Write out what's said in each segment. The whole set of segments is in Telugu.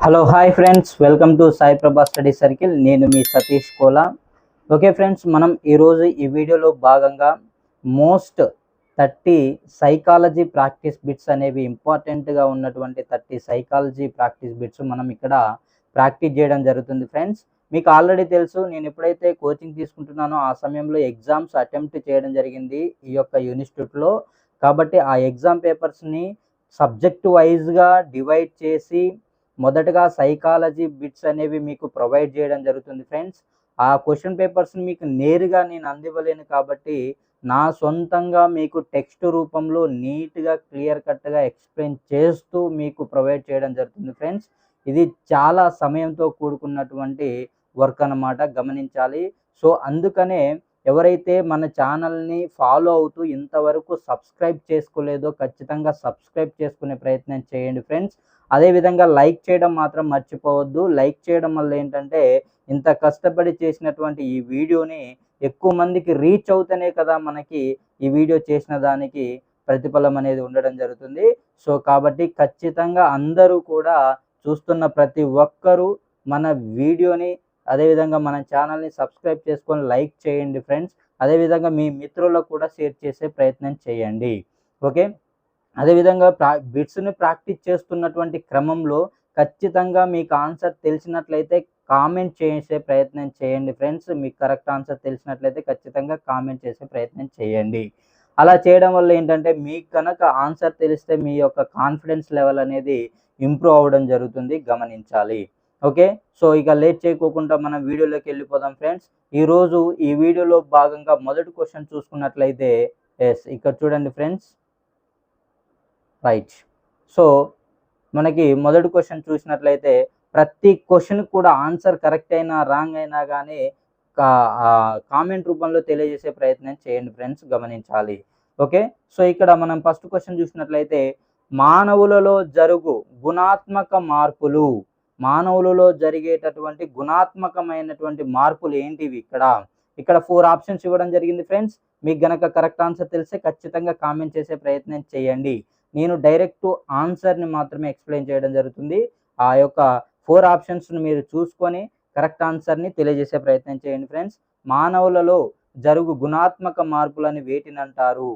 Hello hi friends welcome to Sai Prabha study circle నేను మీ సతీష్ కోలా. ఓకే ఫ్రెండ్స్ మనం ఈరోజు ఈ వీడియోలో భాగంగా most thirty psychology practice bits అనేవి ఇంపార్టెంట్గా ఉన్నటువంటి థర్టీ సైకాలజీ ప్రాక్టీస్ బిట్స్ మనం ఇక్కడ ప్రాక్టీస్ చేయడం జరుగుతుంది ఫ్రెండ్స్ మీకు ఆల్రెడీ తెలుసు నేను ఎప్పుడైతే కోచింగ్ తీసుకుంటున్నానో ఆ సమయంలో ఎగ్జామ్స్ అటెంప్ట్ చేయడం జరిగింది ఈ యొక్క ఇన్స్టిట్యూట్లో కాబట్టి ఆ ఎగ్జామ్ పేపర్స్ని సబ్జెక్ట్ వైజ్గా డివైడ్ చేసి మొదటగా సైకాలజీ బిట్స్ అనేవి మీకు ప్రొవైడ్ చేయడం జరుగుతుంది ఫ్రెండ్స్ ఆ క్వశ్చన్ పేపర్స్ని మీకు నేరుగా నేను అందివ్వలేను కాబట్టి నా సొంతంగా మీకు టెక్స్ట్ రూపంలో నీట్గా క్లియర్ కట్గా ఎక్స్ప్లెయిన్ చేస్తూ మీకు ప్రొవైడ్ చేయడం జరుగుతుంది ఫ్రెండ్స్ ఇది చాలా సమయంతో కూడుకున్నటువంటి వర్క్ అన్నమాట గమనించాలి. సో అందుకనే ఎవరైతే మన ఛానల్ని ఫాలో అవుతూ ఇంతవరకు సబ్స్క్రైబ్ చేసుకోలేదో ఖచ్చితంగా సబ్స్క్రైబ్ చేసుకునే ప్రయత్నం చేయండి ఫ్రెండ్స్. అదేవిధంగా లైక్ చేయడం మాత్రం మర్చిపోవద్దు. లైక్ చేయడం వల్ల ఏంటంటే ఇంత కష్టపడి చేసినటువంటి ఈ వీడియోని ఎక్కువ మందికి రీచ్ అవుతేనే కదా మనకి ఈ వీడియో చేసిన దానికి ప్రతిఫలం అనేది ఉండడం జరుగుతుంది. సో కాబట్టి ఖచ్చితంగా అందరూ కూడా చూస్తున్న ప్రతి ఒక్కరూ మన వీడియోని అదేవిధంగా మన ఛానల్ని సబ్స్క్రైబ్ చేసుకొని లైక్ చేయండి ఫ్రెండ్స్ అదేవిధంగా మీ మిత్రులకు కూడా షేర్ చేసే ప్రయత్నం చేయండి. ఓకే అదేవిధంగా ప్రా బిట్స్ని ప్రాక్టీస్ చేస్తున్నటువంటి క్రమంలో ఖచ్చితంగా మీకు ఆన్సర్ తెలిసినట్లయితే కామెంట్ చేసే ప్రయత్నం చేయండి ఫ్రెండ్స్ మీకు కరెక్ట్ ఆన్సర్ తెలిసినట్లయితే ఖచ్చితంగా కామెంట్ చేసే ప్రయత్నం చేయండి. అలా చేయడం వల్ల ఏంటంటే మీకు కనుక ఆన్సర్ తెలిస్తే మీ యొక్క కాన్ఫిడెన్స్ లెవెల్ అనేది ఇంప్రూవ్ అవ్వడం జరుగుతుంది. గమనించాలి. ఓకే? సో ఇక లేట్ చేయకోకుండా మనం వీడియోలోకి వెళ్ళిపోదాం ఫ్రెండ్స్. ఈరోజు ఈ వీడియోలో భాగంగా మొదటి క్వశ్చన్ చూసుకున్నట్లయితే ఎస్ ఇక్కడ చూడండి ఫ్రెండ్స్. రైట్ సో మనకి మొదటి క్వశ్చన్ చూసినట్లయితే ప్రతి క్వశ్చన్ కూడా ఆన్సర్ కరెక్ట్ అయినా రాంగ్ అయినా కానీ కామెంట్ రూపంలో తెలియజేసే ప్రయత్నం చేయండి ఫ్రెండ్స్ గమనించాలి. ఓకే? సో ఇక్కడ మనం ఫస్ట్ క్వశ్చన్ చూసినట్లయితే మానవులలో జరుగు గుణాత్మక మార్పులు. మానవులలో జరిగేటటువంటి గుణాత్మకమైనటువంటి మార్పులు ఏంటివి ఇక్కడ? ఇక్కడ ఫోర్ ఆప్షన్స్ ఇవ్వడం జరిగింది ఫ్రెండ్స్ మీకు గనక కరెక్ట్ ఆన్సర్ తెలిస్తే ఖచ్చితంగా కామెంట్ చేసే ప్రయత్నం చేయండి. నేను డైరెక్ట్ ఆన్సర్ని మాత్రమే ఎక్స్ప్లెయిన్ చేయడం జరుగుతుంది. ఆ యొక్క ఫోర్ ఆప్షన్స్ను మీరు చూసుకొని కరెక్ట్ ఆన్సర్ని తెలియజేసే ప్రయత్నం చేయండి ఫ్రెండ్స్ మానవులలో జరుగు గుణాత్మక మార్పులని వేటిని అంటారు?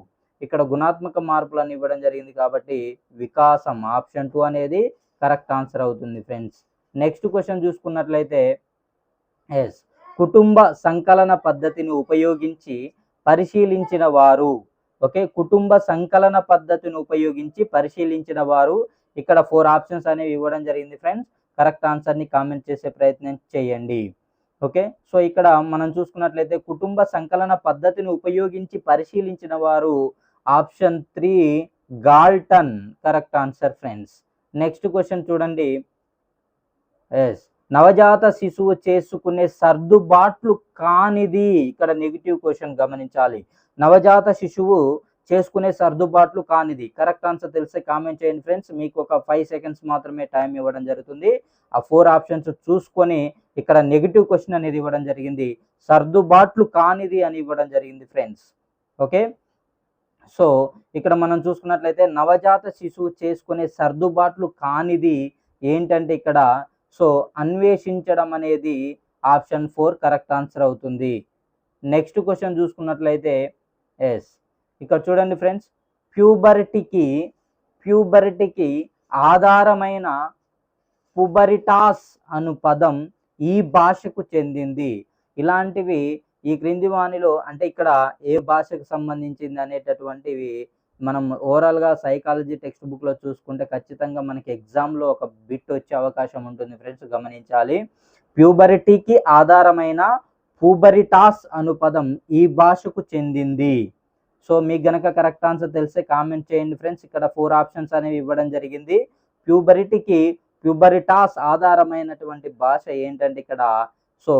ఇక్కడ గుణాత్మక మార్పులను ఇవ్వడం జరిగింది కాబట్టి వికాసం ఆప్షన్ టూ అనేది కరెక్ట్ ఆన్సర్ అవుతుంది ఫ్రెండ్స్ నెక్స్ట్ క్వశ్చన్ చూసుకున్నట్లయితే ఎస్ కుటుంబ సంకలన పద్ధతిని ఉపయోగించి పరిశీలించిన వారు. ఓకే కుటుంబ సంకలన పద్ధతిని ఉపయోగించి పరిశీలించిన వారు. ఇక్కడ ఫోర్ ఆప్షన్స్ అనేవి ఇవ్వడం జరిగింది ఫ్రెండ్స్. కరెక్ట్ ఆన్సర్ని కామెంట్ చేసే ప్రయత్నం చేయండి. ఓకే సో ఇక్కడ మనం చూసుకున్నట్లయితే కుటుంబ సంకలన పద్ధతిని ఉపయోగించి పరిశీలించిన వారు option three Galton. Correct answer friends. Next question చూడండి. ఎస్ నవజాత శిశువు చేసుకునే సర్దుబాట్లు కానిది. ఇక్కడ నెగిటివ్ క్వశ్చన్ గమనించాలి. నవజాత శిశువు చేసుకునే సర్దుబాట్లు కానిది. కరెక్ట్ ఆన్సర్ తెలిస్తే కామెంట్ చేయండి ఫ్రెండ్స్ మీకు ఒక ఫైవ్ సెకండ్స్ మాత్రమే టైం ఇవ్వడం జరుగుతుంది. ఆ ఫోర్ ఆప్షన్స్ చూసుకొని ఇక్కడ నెగిటివ్ క్వశ్చన్ అనేది ఇవ్వడం జరిగింది. సర్దుబాట్లు కానిది అని ఇవ్వడం జరిగింది ఫ్రెండ్స్ ఓకే సో ఇక్కడ మనం చూసుకున్నట్లయితే నవజాత శిశువు చేసుకునే సర్దుబాట్లు కానిది ఏంటంటే ఇక్కడ సో అన్వేషించడం అనేది ఆప్షన్ ఫోర్ కరెక్ట్ ఆన్సర్ అవుతుంది. నెక్స్ట్ క్వశ్చన్ చూసుకున్నట్లయితే ఎస్. ఇక్కడ చూడండి ఫ్రెండ్స్ ప్యూబర్టీకి ప్యూబర్టీకి ఆధారమైన పుబరిటాస్ అను పదం ఈ భాషకు చెందింది. ఇలాంటివి ఈ క్రింది వాణిలో అంటే ఇక్కడ ఏ భాషకు సంబంధించింది అనేటటువంటివి మనం ఓవరాల్గా సైకాలజీ టెక్స్ట్ బుక్లో చూసుకుంటే ఖచ్చితంగా మనకి ఎగ్జామ్లో ఒక బిట్ వచ్చే అవకాశం ఉంటుంది ఫ్రెండ్స్ గమనించాలి. ప్యూబరిటీకి ఆధారమైన పూబరిటాస్ అను పదం ఈ భాషకు చెందింది. సో మీకు గనక కరెక్ట్ ఆన్సర్ తెలిస్తే కామెంట్ చేయండి ఫ్రెండ్స్. ఇక్కడ ఫోర్ ఆప్షన్స్ అనేవి ఇవ్వడం జరిగింది. ప్యూబరిటీకి ప్యూబరిటాస్ ఆధారమైనటువంటి భాష ఏంటంటే ఇక్కడ so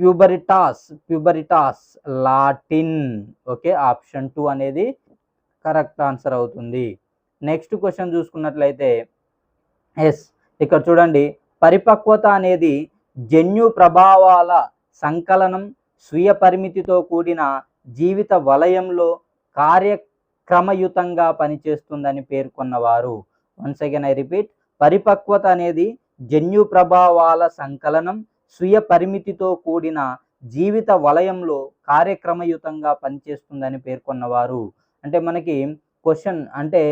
pubertas pubertas Latin okay option two అనేది కరెక్ట్ ఆన్సర్ అవుతుంది. నెక్స్ట్ క్వశ్చన్ చూసుకున్నట్లయితే ఎస్ ఇక్కడ చూడండి. పరిపక్వత అనేది జన్యు ప్రభావాల సంకలనం స్వీయ పరిమితితో కూడిన జీవిత వలయంలో కార్యక్రమయుతంగా పనిచేస్తుందని పేర్కొన్నవారు. వన్స్ అగైన్ ఐ రిపీట్ పరిపక్వత అనేది జన్యు ప్రభావాల సంకలనం స్వీయ పరిమితితో కూడిన జీవిత వలయంలో కార్యక్రమయుతంగా పనిచేస్తుందని పేర్కొన్నవారు. అంటే మనకి క్వశ్చన్ అంటే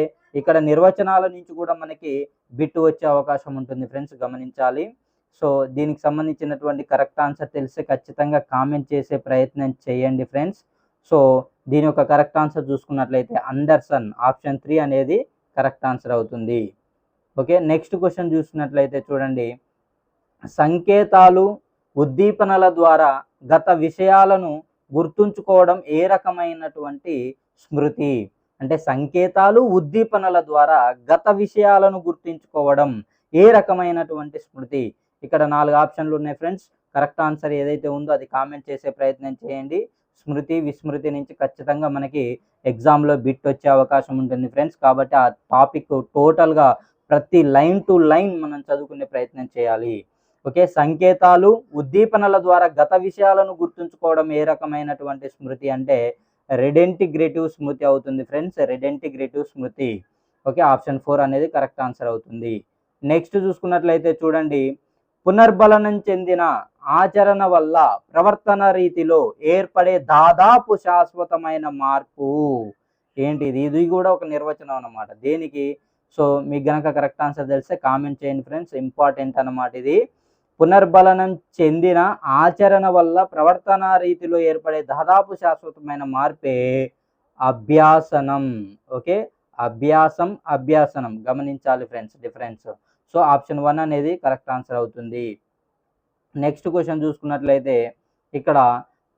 ఇక్కడ నిర్వచనాల నుంచి కూడా మనకి బిట్టు వచ్చే అవకాశం ఉంటుంది ఫ్రెండ్స్ గమనించాలి. సో దీనికి సంబంధించినటువంటి కరెక్ట్ ఆన్సర్ తెలిస్తే ఖచ్చితంగా కామెంట్ చేసే ప్రయత్నం చేయండి ఫ్రెండ్స్. సో దీని యొక్క కరెక్ట్ ఆన్సర్ చూసుకున్నట్లయితే అండర్సన్ ఆప్షన్ త్రీ అనేది కరెక్ట్ ఆన్సర్ అవుతుంది. ఓకే నెక్స్ట్ క్వశ్చన్ చూసినట్లయితే చూడండి. సంకేతాలు ఉద్దీపనల ద్వారా గత విషయాలను గుర్తుంచుకోవడం ఏ రకమైనటువంటి స్మృతి అంటే సంకేతాలు ఉద్దీపనల ద్వారా గత విషయాలను గుర్తుంచుకోవడం ఏ రకమైనటువంటి స్మృతి? ఇక్కడ నాలుగు ఆప్షన్లు ఉన్నాయి ఫ్రెండ్స్. కరెక్ట్ ఆన్సర్ ఏదైతే ఉందో అది కామెంట్ చేసే ప్రయత్నం చేయండి. స్మృతి విస్మృతి నుంచి ఖచ్చితంగా మనకి ఎగ్జామ్లో బిట్ వచ్చే అవకాశం ఉంటుంది ఫ్రెండ్స్. కాబట్టి ఆ టాపిక్ టోటల్గా ప్రతి లైన్ టు లైన్ మనం చదువుకునే ప్రయత్నం చేయాలి. ఓకే? సంకేతాలు ఉద్దీపనల ద్వారా గత విషయాలను గుర్తుంచుకోవడం ఏ రకమైనటువంటి స్మృతి అంటే రెడెంటిగ్రేటివ్ స్మృతి అవుతుంది ఫ్రెండ్స్. రెడెంటిగ్రేటివ్ స్మృతి. ఓకే ఆప్షన్ ఫోర్ అనేది కరెక్ట్ ఆన్సర్ అవుతుంది. నెక్స్ట్ చూసుకున్నట్లయితే చూడండి. పునర్బలనం చెందిన ఆచరణ వల్ల ప్రవర్తన రీతిలో ఏర్పడే దాదాపు శాశ్వతమైన మార్పు. ఏంటిది? ఇది కూడా ఒక నిర్వచనం అన్నమాట. దేనికి? సో మీకు గనక కరెక్ట్ ఆన్సర్ తెలిస్తే కామెంట్ చేయండి ఫ్రెండ్స్. ఇంపార్టెంట్ అన్నమాట ఇది. పునర్బలనం చెందిన ఆచరణ వల్ల ప్రవర్తన రీతిలో ఏర్పడే దాదాపు శాశ్వతమైన మార్పే అభ్యాసనం. ఓకే? అభ్యాసం అభ్యాసనం. గమనించాలి friends difference. So option one అనేది కరెక్ట్ ఆన్సర్ అవుతుంది. నెక్స్ట్ క్వశ్చన్ చూసుకున్నట్లయితే ఇక్కడ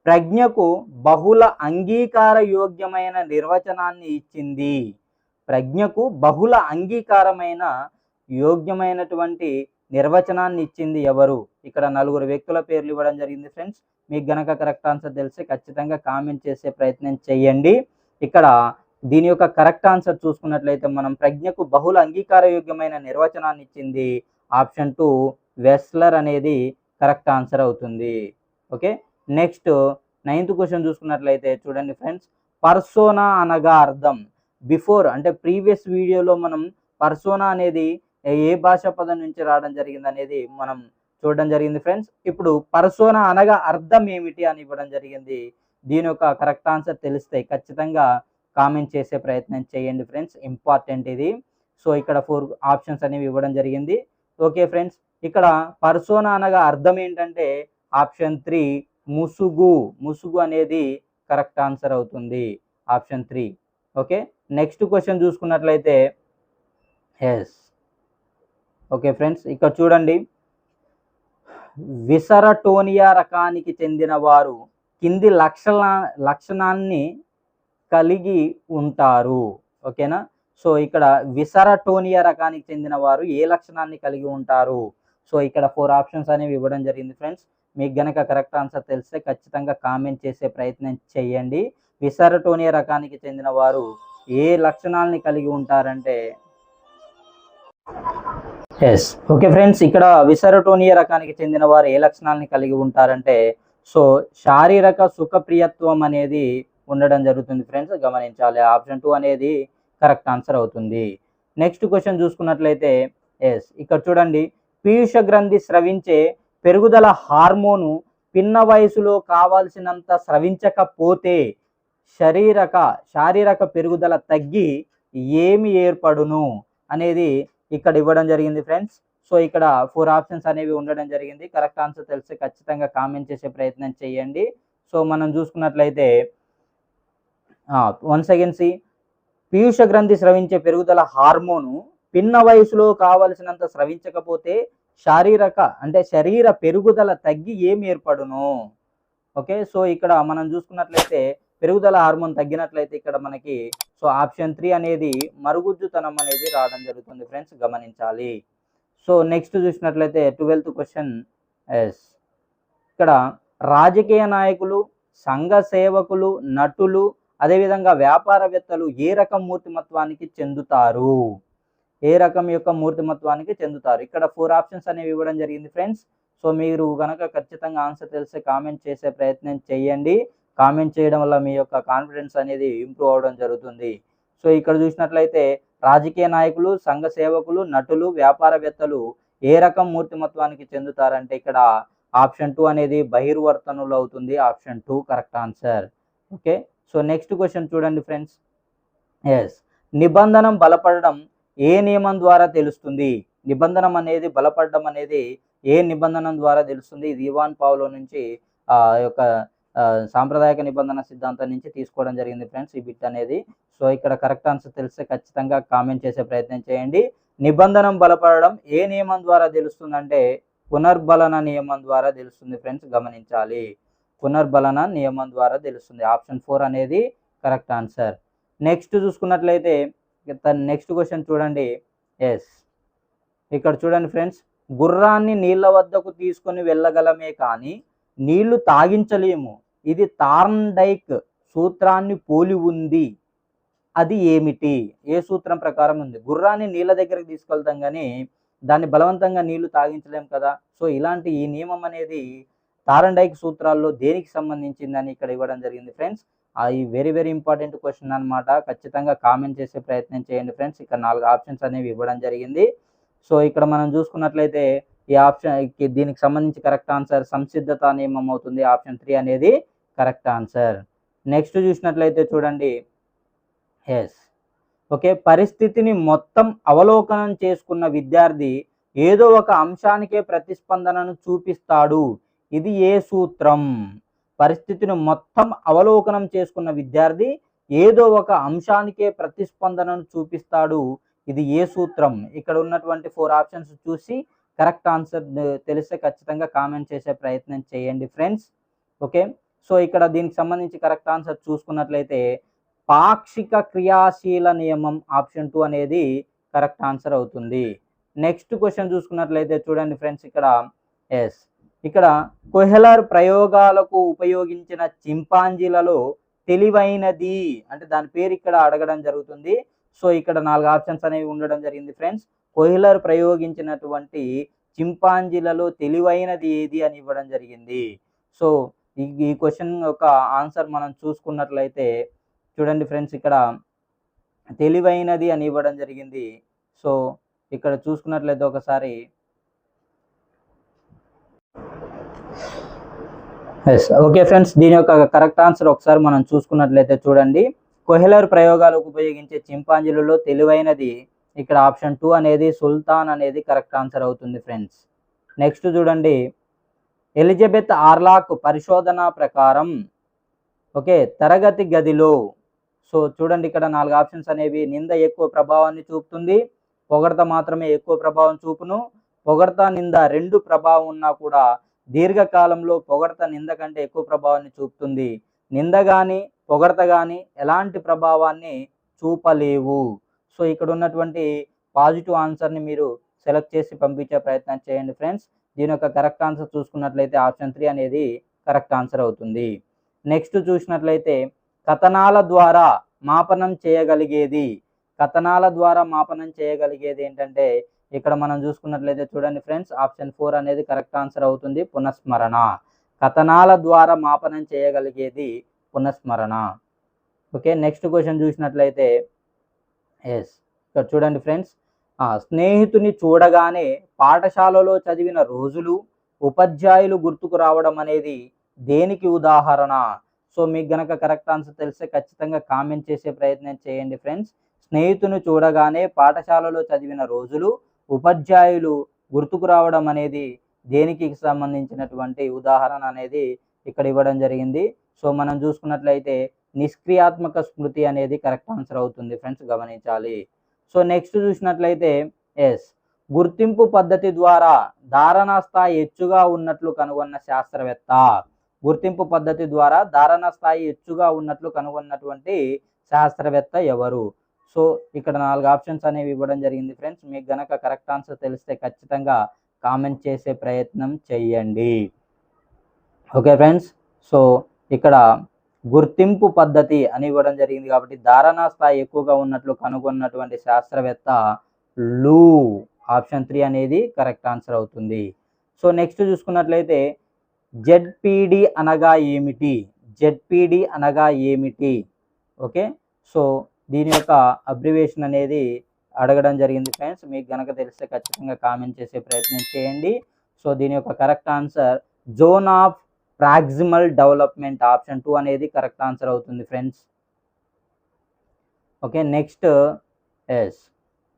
ప్రజ్ఞకు బహుళ అంగీకార యోగ్యమైన నిర్వచనాన్ని ఇచ్చింది. ప్రజ్ఞకు బహుళ అంగీకారమైన యోగ్యమైనటువంటి నిర్వచనాన్ని ఇచ్చింది ఎవరు? ఇక్కడ నలుగురు వ్యక్తుల పేర్లు ఇవ్వడం జరిగింది ఫ్రెండ్స్. మీకు గనక కరెక్ట్ ఆన్సర్ తెలిస్తే ఖచ్చితంగా కామెంట్ చేసే ప్రయత్నం చేయండి. ఇక్కడ దీని యొక్క కరెక్ట్ ఆన్సర్ చూసుకున్నట్లయితే మనం ప్రజ్ఞకు బహుళ అంగీకారయోగ్యమైన నిర్వచనాన్ని ఇచ్చింది ఆప్షన్ టూ వెస్లర్ అనేది కరెక్ట్ ఆన్సర్ అవుతుంది. ఓకే? నెక్స్ట్ నైన్త్ క్వశ్చన్ చూసుకున్నట్లయితే చూడండి ఫ్రెండ్స్. పర్సోనా అనగా అర్థం. బిఫోర్ అంటే ప్రీవియస్ వీడియోలో మనం పర్సోనా అనేది ఏ భాష పదం నుంచి రావడం జరిగింది అనేది మనం చూడడం జరిగింది ఫ్రెండ్స్. ఇప్పుడు పర్సోనా అనగా అర్థం ఏమిటి అని ఇవ్వడం జరిగింది. దీని యొక్క కరెక్ట్ ఆన్సర్ తెలిస్తే ఖచ్చితంగా కామెంట్ చేసే ప్రయత్నం చేయండి ఫ్రెండ్స్. ఇంపార్టెంట్ ఇది. సో ఇక్కడ ఫోర్ ఆప్షన్స్ అనేవి ఇవ్వడం జరిగింది. ఓకే ఫ్రెండ్స్ ఇక్కడ పర్సోనా అనగా అర్థం ఏంటంటే ఆప్షన్ త్రీ ముసుగు. ముసుగు అనేది కరెక్ట్ ఆన్సర్ అవుతుంది. Option three. Okay next question చూసుకున్నట్లయితే ఎస్. ఓకే ఫ్రెండ్స్ ఇక్కడ చూడండి. విసరటోనియా రకానికి చెందిన వారు కింది లక్షణ లక్షణాన్ని కలిగి ఉంటారు. ఓకేనా? సో ఇక్కడ విసరటోనియా రకానికి చెందిన వారు ఏ లక్షణాన్ని కలిగి ఉంటారు? సో ఇక్కడ ఫోర్ ఆప్షన్స్ అనేవి ఇవ్వడం జరిగింది ఫ్రెండ్స్. మీకు గనక కరెక్ట్ ఆన్సర్ తెలిస్తే ఖచ్చితంగా కామెంట్ చేసే ప్రయత్నం చేయండి. విసరటోనియా రకానికి చెందిన వారు ఏ లక్షణాలని కలిగి ఉంటారంటే ఎస్ ఓకే ఫ్రెండ్స్ ఇక్కడ విసరటోనియా రకానికి చెందిన వారు ఏ లక్షణాలని కలిగి ఉంటారంటే సో శారీరక సుఖప్రియత్వం అనేది ఉండడం జరుగుతుంది ఫ్రెండ్స్ గమనించాలి. ఆప్షన్ టూ అనేది కరెక్ట్ ఆన్సర్ అవుతుంది. నెక్స్ట్ క్వశ్చన్ చూసుకున్నట్లయితే ఎస్ ఇక్కడ చూడండి. పీయూష గ్రంథి స్రవించే పెరుగుదల హార్మోను పిన్న వయసులో కావాల్సినంత స్రవించకపోతే శారీరక శారీరక పెరుగుదల తగ్గి ఏమి ఏర్పడును అనేది ఇక్కడ ఇవ్వడం జరిగింది ఫ్రెండ్స్. సో ఇక్కడ ఫోర్ ఆప్షన్స్ అనేవి ఉండడం జరిగింది. కరెక్ట్ ఆన్సర్ తెలిస్తే ఖచ్చితంగా కామెంట్ చేసే ప్రయత్నం చేయండి. సో మనం చూసుకున్నట్లయితే వన్స్ అగైన్ సి పీయూష గ్రంథి స్రవించే పెరుగుదల హార్మోను పిన్న వయసులో కావలసినంత స్రవించకపోతే శారీరక అంటే శరీర పెరుగుదల తగ్గి ఏమి ఏర్పడును? ఓకే సో ఇక్కడ మనం చూసుకున్నట్లయితే పెరుగుదల హార్మోన్ తగ్గినట్లయితే ఇక్కడ మనకి సో ఆప్షన్ త్రీ అనేది మరుగుజ్జుతనం అనేది రావడం జరుగుతుంది ఫ్రెండ్స్ గమనించాలి. సో నెక్స్ట్ చూసినట్లయితే ట్వెల్త్ క్వశ్చన్ ఎస్. ఇక్కడ రాజకీయ నాయకులు సంఘ సేవకులు నటులు అదేవిధంగా వ్యాపారవేత్తలు ఏ రకం మూర్తిమత్వానికి చెందుతారు? ఏ రకం యొక్క మూర్తిమత్వానికి చెందుతారు? ఇక్కడ ఫోర్ ఆప్షన్స్ అనేవి ఇవ్వడం జరిగింది ఫ్రెండ్స్. సో మీరు కనుక ఖచ్చితంగా ఆన్సర్ తెలిస్తే కామెంట్ చేసే ప్రయత్నం చేయండి. కామెంట్ చేయడం వల్ల మీ యొక్క కాన్ఫిడెన్స్ అనేది ఇంప్రూవ్ అవడం జరుగుతుంది. సో ఇక్కడ చూసినట్లయితే రాజకీయ నాయకులు సంఘ సేవకులు నటులు వ్యాపారవేత్తలు ఏ రకం మూర్తిమత్వానికి చెందుతారంటే ఇక్కడ ఆప్షన్ టూ అనేది బహిర్వర్తనులు అవుతుంది. Option two correct answer okay? So next question చూడండి ఫ్రెండ్స్ ఎస్ నిబంధనం బలపడడం ఏ నియమం ద్వారా తెలుస్తుంది? నిబంధనం అనేది బలపడడం అనేది ఏ నిబంధన ద్వారా తెలుస్తుంది? ఇది ఇవాన్ పావులో నుంచి ఆ యొక్క సాంప్రదాయక నిబంధన సిద్ధాంతం నుంచి తీసుకోవడం జరిగింది ఫ్రెండ్స్. ఈ బిట్ అనేది. సో ఇక్కడ కరెక్ట్ ఆన్సర్ తెలిస్తే ఖచ్చితంగా కామెంట్ చేసే ప్రయత్నం చేయండి. నిబంధనం బలపడడం ఏ నియమం ద్వారా తెలుస్తుందంటే పునర్బలన నియమం ద్వారా తెలుస్తుంది ఫ్రెండ్స్. గమనించాలి. పునర్బలన నియమం ద్వారా తెలుస్తుంది. ఆప్షన్ ఫోర్ అనేది కరెక్ట్ ఆన్సర్. నెక్స్ట్ చూసుకున్నట్లయితే నెక్స్ట్ క్వశ్చన్ చూడండి. ఎస్. ఇక్కడ చూడండి ఫ్రెండ్స్. గుర్రాన్ని నీళ్ళ వద్దకు తీసుకొని వెళ్ళగలమే కానీ నీళ్ళు తాగించలేము. ఇది తార్న్డైక్ సూత్రాన్ని పోలి ఉంది. అది ఏమిటి? ఏ సూత్రం ప్రకారం ఉంది? గుర్రాన్ని నీళ్ళ దగ్గరికి తీసుకెళ్తాం కానీ దాన్ని బలవంతంగా నీళ్ళు తాగించలేం కదా? సో ఇలాంటి ఈ నియమం అనేది తారండైక్ సూత్రాల్లో దేనికి సంబంధించిందని ఇక్కడ ఇవ్వడం జరిగింది ఫ్రెండ్స్. అది వెరీ వెరీ ఇంపార్టెంట్ క్వశ్చన్ అన్నమాట. ఖచ్చితంగా కామెంట్ చేసే ప్రయత్నం చేయండి ఫ్రెండ్స్. ఇక్కడ నాలుగు ఆప్షన్స్ అనేవి ఇవ్వడం జరిగింది. సో ఇక్కడ మనం చూసుకున్నట్లయితే ఈ ఆప్షన్ దీనికి సంబంధించి కరెక్ట్ ఆన్సర్ సంసిద్ధత నియమం అవుతుంది. ఆప్షన్ త్రీ అనేది కరెక్ట్ ఆన్సర్. నెక్స్ట్ చూసినట్లయితే చూడండి. ఎస్ ఓకే పరిస్థితిని మొత్తం అవలోకనం చేసుకున్న విద్యార్థి ఏదో ఒక అంశానికే ప్రతిస్పందనను చూపిస్తాడు. ఇది ఏ సూత్రం? పరిస్థితిని మొత్తం అవలోకనం చేసుకున్న విద్యార్థి ఏదో ఒక అంశానికే ప్రతిస్పందనను చూపిస్తాడు. ఇది ఏ సూత్రం? ఇక్కడ ఉన్నటువంటి ఫోర్ ఆప్షన్స్ చూసి కరెక్ట్ ఆన్సర్ తెలిస్తే ఖచ్చితంగా కామెంట్ చేసే ప్రయత్నం చేయండి ఫ్రెండ్స్. ఓకే? సో ఇక్కడ దీనికి సంబంధించి కరెక్ట్ ఆన్సర్ చూసుకున్నట్లయితే పాక్షిక క్రియాశీల నియమం ఆప్షన్ టూ అనేది కరెక్ట్ ఆన్సర్ అవుతుంది. నెక్స్ట్ క్వశ్చన్ చూసుకున్నట్లయితే చూడండి ఫ్రెండ్స్ ఇక్కడ. ఎస్ ఇక్కడ కొహెలర్ ప్రయోగాలకు ఉపయోగించిన చింపాంజీలలో తెలివైనది అంటే దాని పేరు ఇక్కడ అడగడం జరుగుతుంది. సో ఇక్కడ నాలుగు ఆప్షన్స్ అనేవి ఉండడం జరిగింది ఫ్రెండ్స్. కొహ్లర్ ప్రయోగించినటువంటి చింపాంజీలలో తెలివైనది ఏది అని ఇవ్వడం జరిగింది. సో ఈ ఈ క్వశ్చన్ యొక్క ఆన్సర్ మనం చూసుకున్నట్లయితే చూడండి ఫ్రెండ్స్ ఇక్కడ తెలివైనది అని ఇవ్వడం జరిగింది. సో ఇక్కడ చూసుకున్నట్లయితే ఒకసారి. ఎస్ ఓకే ఫ్రెండ్స్ దీని యొక్క కరెక్ట్ ఆన్సర్ ఒకసారి మనం చూసుకున్నట్లయితే చూడండి. కొహెలర్ ప్రయోగాలకు ఉపయోగించే చింపాంజీలలో తెలివైనది ఇక్కడ ఆప్షన్ టూ అనేది సుల్తాన్ అనేది కరెక్ట్ ఆన్సర్ అవుతుంది ఫ్రెండ్స్. నెక్స్ట్ చూడండి. ఎలిజబెత్ ఆర్లాక్ పరిశోధన ప్రకారం ఓకే తరగతి గదిలో సో చూడండి ఇక్కడ నాలుగు ఆప్షన్స్ అనేవి నింద ఎక్కువ ప్రభావాన్ని చూపుతుంది పొగడత మాత్రమే ఎక్కువ ప్రభావం చూపును పొగడత నింద రెండు ప్రభావం ఉన్నా కూడా దీర్ఘకాలంలో పొగడత నింద కంటే ఎక్కువ ప్రభావాన్ని చూపుతుంది. నింద కానీ పొగడత కానీ ఎలాంటి ప్రభావాన్ని చూపలేవు. సో ఇక్కడ ఉన్నటువంటి పాజిటివ్ ఆన్సర్ని మీరు సెలెక్ట్ చేసి పంపించే ప్రయత్నం చేయండి ఫ్రెండ్స్. దీని యొక్క కరెక్ట్ ఆన్సర్ చూసుకున్నట్లయితే ఆప్షన్ త్రీ అనేది కరెక్ట్ ఆన్సర్ అవుతుంది. నెక్స్ట్ చూసినట్లయితే కథనాల ద్వారా మాపనం చేయగలిగేది కథనాల ద్వారా మాపనం చేయగలిగేది ఏంటంటే ఇక్కడ మనం చూసుకున్నట్లయితే చూడండి ఫ్రెండ్స్ ఆప్షన్ ఫోర్ అనేది కరెక్ట్ ఆన్సర్ అవుతుంది పునఃస్మరణ. కథనాల ద్వారా మాపనం చేయగలిగేది పునఃస్మరణ. ఓకే నెక్స్ట్ క్వశ్చన్ చూసినట్లయితే ఎస్ ఇక్కడ చూడండి ఫ్రెండ్స్. స్నేహితుని చూడగానే పాఠశాలలో చదివిన రోజులు ఉపాధ్యాయులు గుర్తుకు రావడం అనేది దేనికి ఉదాహరణ? సో మీకు గనక కరెక్ట్ ఆన్సర్ తెలిస్తే ఖచ్చితంగా కామెంట్ చేసే ప్రయత్నం చేయండి ఫ్రెండ్స్. స్నేహితుని చూడగానే పాఠశాలలో చదివిన రోజులు ఉపాధ్యాయులు గుర్తుకు రావడం అనేది దేనికి సంబంధించినటువంటి ఉదాహరణ అనేది ఇక్కడ ఇవ్వడం జరిగింది. సో మనం చూసుకున్నట్లయితే నిష్క్రియాత్మక స్మృతి అనేది కరెక్ట్ ఆన్సర్ అవుతుంది ఫ్రెండ్స్ గమనించాలి. సో నెక్స్ట్ చూసినట్లయితే ఎస్. గుర్తింపు పద్ధతి ద్వారా ధారణ స్థాయి హెచ్చుగా ఉన్నట్లు కనుగొన్న శాస్త్రవేత్త. గుర్తింపు పద్ధతి ద్వారా ధారణ స్థాయి హెచ్చుగా ఉన్నట్లు కనుగొన్నటువంటి శాస్త్రవేత్త ఎవరు? సో ఇక్కడ నాలుగు ఆప్షన్స్ అనేవి ఇవ్వడం జరిగింది ఫ్రెండ్స్. మీకు గనక కరెక్ట్ ఆన్సర్ తెలిస్తే ఖచ్చితంగా కామెంట్ చేసే ప్రయత్నం చేయండి. Okay friends. సో ఇక్కడ గుర్తింపు పద్ధతి అని ఇవ్వడం జరిగింది కాబట్టి ధారణా స్థాయి ఎక్కువగా ఉన్నట్లు కనుగొన్నటువంటి శాస్త్రవేత్త లూ ఆప్షన్ త్రీ అనేది కరెక్ట్ ఆన్సర్ అవుతుంది. సో నెక్స్ట్ చూసుకున్నట్లయితే జెడ్పిడి అనగా ఏమిటి? జెడ్పిడి అనగా ఏమిటి? ఓకే? సో దీని యొక్క అబ్రివేషన్ అనేది అడగడం జరిగింది ఫ్రెండ్స్. మీకు గనక తెలిస్తే ఖచ్చితంగా కామెంట్ చేసే ప్రయత్నం చేయండి. సో దీని యొక్క correct answer zone of proximal development option two అనేది కరెక్ట్ ఆన్సర్ అవుతుంది ఫ్రెండ్స్. Okay next yes.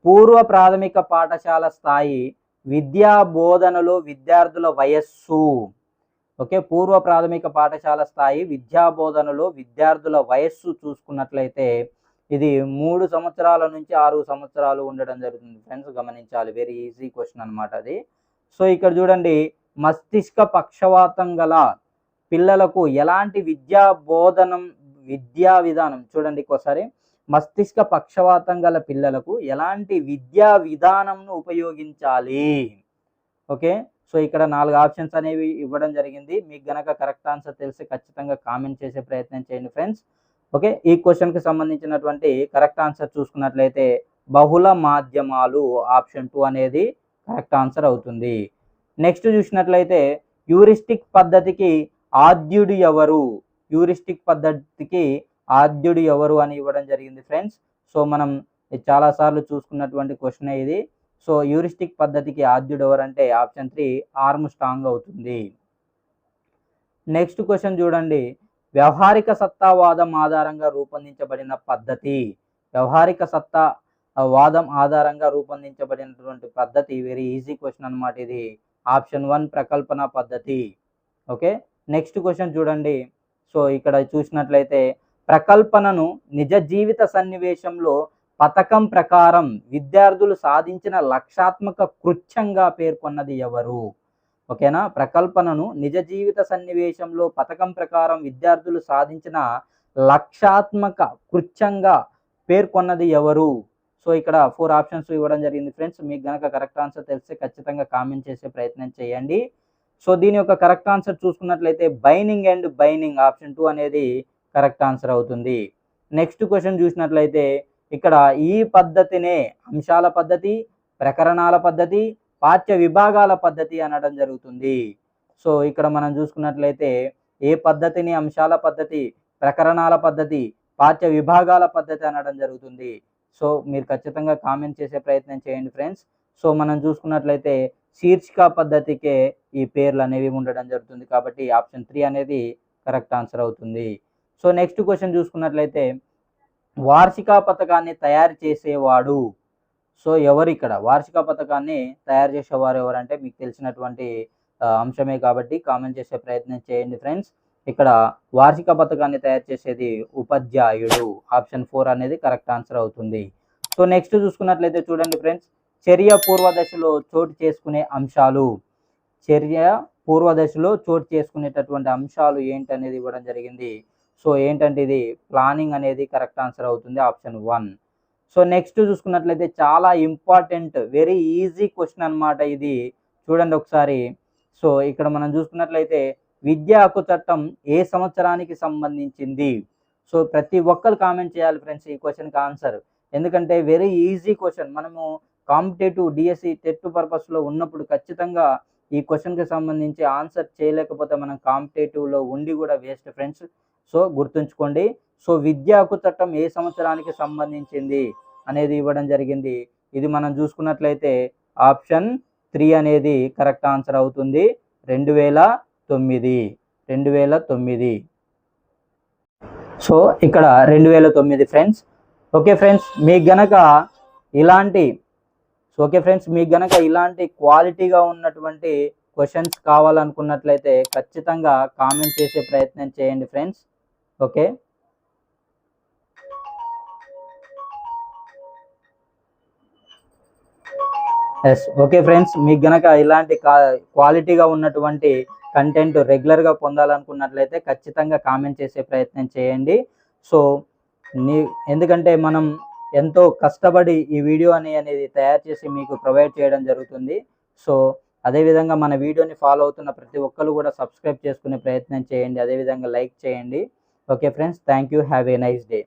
పూర్వ ప్రాథమిక పాఠశాల స్థాయి విద్యా బోధనలో విద్యార్థుల వయస్సు. ఓకే పూర్వ ప్రాథమిక పాఠశాల స్థాయి విద్యా బోధనలో విద్యార్థుల వయస్సు చూసుకున్నట్లయితే ఇది మూడు సంవత్సరాల నుంచి ఆరు సంవత్సరాలు ఉండడం జరుగుతుంది ఫ్రెండ్స్ గమనించాలి. వెరీ ఈజీ క్వశ్చన్ అనమాట అది. సో ఇక్కడ చూడండి మస్తిష్క పక్షవాతం గల పిల్లలకు ఎలాంటి విద్యా బోధనం విద్యా విధానం? చూడండి ఒకసారి మస్తిష్క పక్షవాతం గల పిల్లలకు ఎలాంటి విద్యా విధానంను ఉపయోగించాలి? ఓకే? సో ఇక్కడ నాలుగు ఆప్షన్స్ అనేవి ఇవ్వడం జరిగింది. మీకు గనక కరెక్ట్ ఆన్సర్ తెలిసి ఖచ్చితంగా కామెంట్ చేసే ప్రయత్నం చేయండి ఫ్రెండ్స్. ఓకే? ఈ క్వశ్చన్కి సంబంధించినటువంటి కరెక్ట్ ఆన్సర్ చూసుకున్నట్లయితే బహుళ మాధ్యమాలు ఆప్షన్ టూ అనేది కరెక్ట్ ఆన్సర్ అవుతుంది. నెక్స్ట్ చూసినట్లయితే యూరిస్టిక్ పద్ధతికి ఆద్యుడు ఎవరు? యూరిస్టిక్ పద్ధతికి ఆద్యుడు ఎవరు అని ఇవ్వడం జరిగింది ఫ్రెండ్స్. సో మనం చాలాసార్లు చూసుకున్నటువంటి క్వశ్చన్ ఇది. సో యూరిస్టిక్ పద్ధతికి ఆద్యుడు ఎవరు అంటే ఆప్షన్ త్రీ ఆర్మ్ స్ట్రాంగ్ అవుతుంది. నెక్స్ట్ క్వశ్చన్ చూడండి. వ్యవహారిక సత్తావాదం ఆధారంగా రూపొందించబడిన పద్ధతి. వ్యవహారిక సత్తా వాదం ఆధారంగా రూపొందించబడినటువంటి పద్ధతి. వెరీ ఈజీ క్వశ్చన్ అన్నమాట ఇది. ఆప్షన్ వన్ ప్రకల్పన పద్ధతి. ఓకే నెక్స్ట్ క్వశ్చన్ చూడండి. సో ఇక్కడ చూసినట్లయితే ప్రకల్పనను నిజ జీవిత సన్నివేశంలో పథకం ప్రకారం విద్యార్థులు సాధించిన లక్షాత్మక కృత్యంగా పేర్కొన్నది ఎవరు? ఓకేనా? ప్రకల్పనను నిజ జీవిత సన్నివేశంలో పథకం ప్రకారం విద్యార్థులు సాధించిన లక్షాత్మక కృత్యంగా పేర్కొన్నది ఎవరు? సో ఇక్కడ ఫోర్ ఆప్షన్స్ ఇవ్వడం జరిగింది ఫ్రెండ్స్. మీకు గనక కరెక్ట్ ఆన్సర్ తెలిస్తే ఖచ్చితంగా కామెంట్ చేసే ప్రయత్నం చేయండి. సో దీని యొక్క కరెక్ట్ ఆన్సర్ చూసుకున్నట్లయితే బైనింగ్ అండ్ బైనింగ్ ఆప్షన్ టూ అనేది కరెక్ట్ ఆన్సర్ అవుతుంది. నెక్స్ట్ క్వశ్చన్ చూసినట్లయితే ఇక్కడ ఈ పద్ధతినే అంశాల పద్ధతి ప్రకరణాల పద్ధతి పాఠ్య విభాగాల పద్ధతి అనడం జరుగుతుంది. సో ఇక్కడ మనం చూసుకున్నట్లయితే ఏ పద్ధతిని అంశాల పద్ధతి ప్రకరణాల పద్ధతి పాఠ్య విభాగాల పద్ధతి అనడం జరుగుతుంది. సో మీరు ఖచ్చితంగా కామెంట్ చేసే ప్రయత్నం చేయండి ఫ్రెండ్స్. సో మనం చూసుకున్నట్లయితే శీర్షిక పద్ధతికే ఈ పేర్లు అనేవి ఉండడం జరుగుతుంది కాబట్టి ఆప్షన్ త్రీ అనేది కరెక్ట్ ఆన్సర్ అవుతుంది. సో నెక్స్ట్ క్వశ్చన్ చూసుకున్నట్లయితే వార్షిక పథకాన్ని తయారు చేసేవాడు. సో ఎవరు ఇక్కడ? వార్షిక పథకాన్ని తయారు చేసేవారు ఎవరంటే మీకు తెలిసినటువంటి అంశమే కాబట్టి కామెంట్ చేసే ప్రయత్నం చేయండి ఫ్రెండ్స్. ఇక్కడ వార్షిక పథకాన్ని తయారు చేసేది ఉపాధ్యాయుడు. ఆప్షన్ ఫోర్ అనేది కరెక్ట్ ఆన్సర్ అవుతుంది. సో నెక్స్ట్ చూసుకున్నట్లయితే చూడండి ఫ్రెండ్స్ చర్య పూర్వ దశలో చోటు చేసుకునే అంశాలు. చర్య పూర్వ దశలో చోటు చేసుకునేటటువంటి అంశాలు ఏంటనేది ఇవ్వడం జరిగింది. సో ఏంటంటే ఇది ప్లానింగ్ అనేది కరెక్ట్ ఆన్సర్ అవుతుంది ఆప్షన్ వన్. సో నెక్స్ట్ చూసుకున్నట్లయితే చాలా ఇంపార్టెంట్ వెరీ ఈజీ క్వశ్చన్ అన్నమాట ఇది. చూడండి ఒకసారి. సో ఇక్కడ మనం చూసుకున్నట్లయితే విద్యా హక్కు చట్టం ఏ సంవత్సరానికి సంబంధించింది? సో ప్రతి ఒక్కరు కామెంట్ చేయాలి ఫ్రెండ్స్ ఈ క్వశ్చన్కి ఆన్సర్. ఎందుకంటే వెరీ ఈజీ క్వశ్చన్. మనము కాంపిటేటివ్ డిఎస్సి టెట్ పర్పస్లో ఉన్నప్పుడు ఖచ్చితంగా ఈ క్వశ్చన్కి సంబంధించి ఆన్సర్ చేయలేకపోతే మనం కాంపిటేటివ్లో ఉండి కూడా వేస్ట్ ఫ్రెండ్స్. సో గుర్తుంచుకోండి. సో విద్యా చట్టం ఏ సంవత్సరానికి సంబంధించింది అనేది ఇవ్వడం జరిగింది. ఇది మనం చూసుకున్నట్లయితే ఆప్షన్ త్రీ అనేది కరెక్ట్ ఆన్సర్ అవుతుంది. రెండు వేల తొమ్మిది. రెండు వేల తొమ్మిది. సో ఇక్కడ రెండు వేల తొమ్మిది ఫ్రెండ్స్. ఓకే ఫ్రెండ్స్ మీకు గనక ఇలాంటి ఓకే ఫ్రెండ్స్ మీకు గనక ఇలాంటి క్వాలిటీగా ఉన్నటువంటి క్వశ్చన్స్ కావాలనుకున్నట్లయితే ఖచ్చితంగా కామెంట్ చేసే ప్రయత్నం చేయండి friends. Okay? Yes okay friends మీకు గనక ఇలాంటి క్వాలిటీగా ఉన్నటువంటి కంటెంట్ రెగ్యులర్గా పొందాలనుకున్నట్లయితే ఖచ్చితంగా కామెంట్ చేసే ప్రయత్నం చేయండి. సో నీ ఎందుకంటే మనం ఎంతో కష్టపడి ఈ వీడియో అని అనేది తయారు చేసి మీకు ప్రొవైడ్ చేయడం జరుగుతుంది. సో అదేవిధంగా మన వీడియోని ఫాలో అవుతున్న ప్రతి ఒక్కరు కూడా సబ్స్క్రైబ్ చేసుకునే ప్రయత్నం చేయండి. అదేవిధంగా లైక్ చేయండి. Okay friends thank you. Have a nice day.